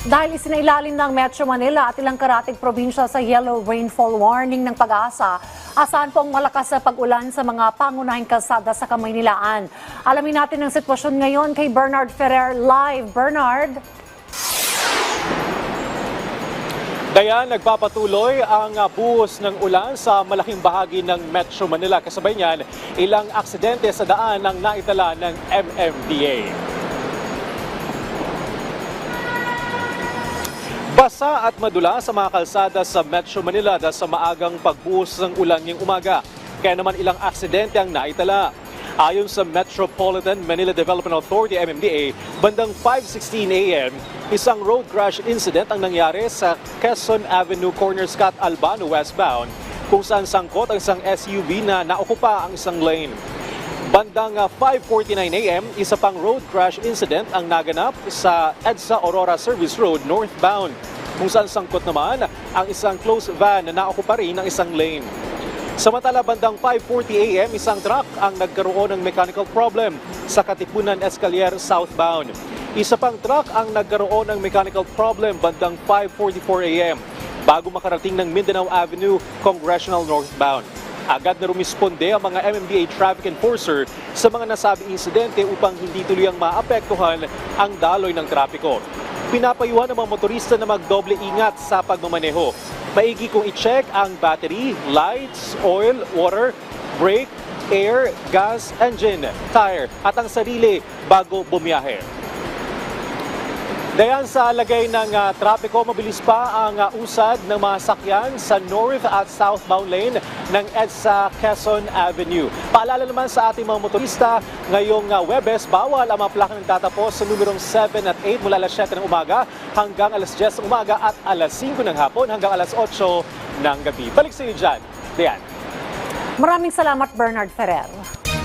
Dahil isinailalim ng Metro Manila at ilang karatig probinsya sa yellow rainfall warning ng pag-asa, asahan po ang malakas na pag-ulan sa mga pangunahing kalsada sa Kamaynilaan. Alamin natin ang sitwasyon ngayon kay Bernard Ferrer live. Bernard? Dayan, nagpapatuloy ang uh, buhos ng ulan sa malaking bahagi ng Metro Manila. Kasabay niyan, ilang aksidente sa daan ang naitala ng MMDA. Basa at madula sa mga kalsada sa Metro Manila dahil sa maagang pagbuhos ng ulan ngayong umaga. Kaya naman ilang aksidente ang naitala. Ayon sa Metropolitan Manila Development Authority MMDA, bandang 5.16 a.m., isang road crash incident ang nangyari sa Quezon Avenue Corner Scott Albano westbound kung saan sangkot ang isang SUV na naokupa ang isang lane. Bandang ah, 5.49 a.m., isa pang road crash incident ang naganap sa EDSA Aurora Service Road northbound kung saan sangkot naman ang isang closed van na naokupa rin ng isang lane. Samantala bandang 5.40 a.m., isang truck ang nagkaroon ng mechanical problem sa Katipunan Escalier southbound. Isa pang truck ang nagkaroon ng mechanical problem bandang 5.44 a.m. bago makarating ng Mindanao Avenue Congressional northbound. Agad na rumisponde ang mga MMDA traffic enforcer sa mga nasabing insidente upang hindi tuluyang maapektuhan ang daloy ng trapiko. Pinapayuhan ng mga motorista na magdoble ingat sa pagmamaneho. Maigi kung i-check ang battery, lights, oil, water, brake, air, gas, engine, tire at ang sarili bago bumiyahe. Dayan sa lagay ng ah, trapiko, mabilis pa ang ah, usad ng mga sakyan sa north at southbound lane ng EDSA Quezon Avenue. Paalala naman sa ating mga motorista, ngayong ah, Webes, bawal ang mga plaka ng tatapos sa numerong 7 at 8 mula alas 7 ng umaga hanggang alas 10 ng umaga at alas 5 ng hapon hanggang alas 8 ng gabi. Balik sa iyo dyan. Dayan. Maraming salamat Bernard Ferrer.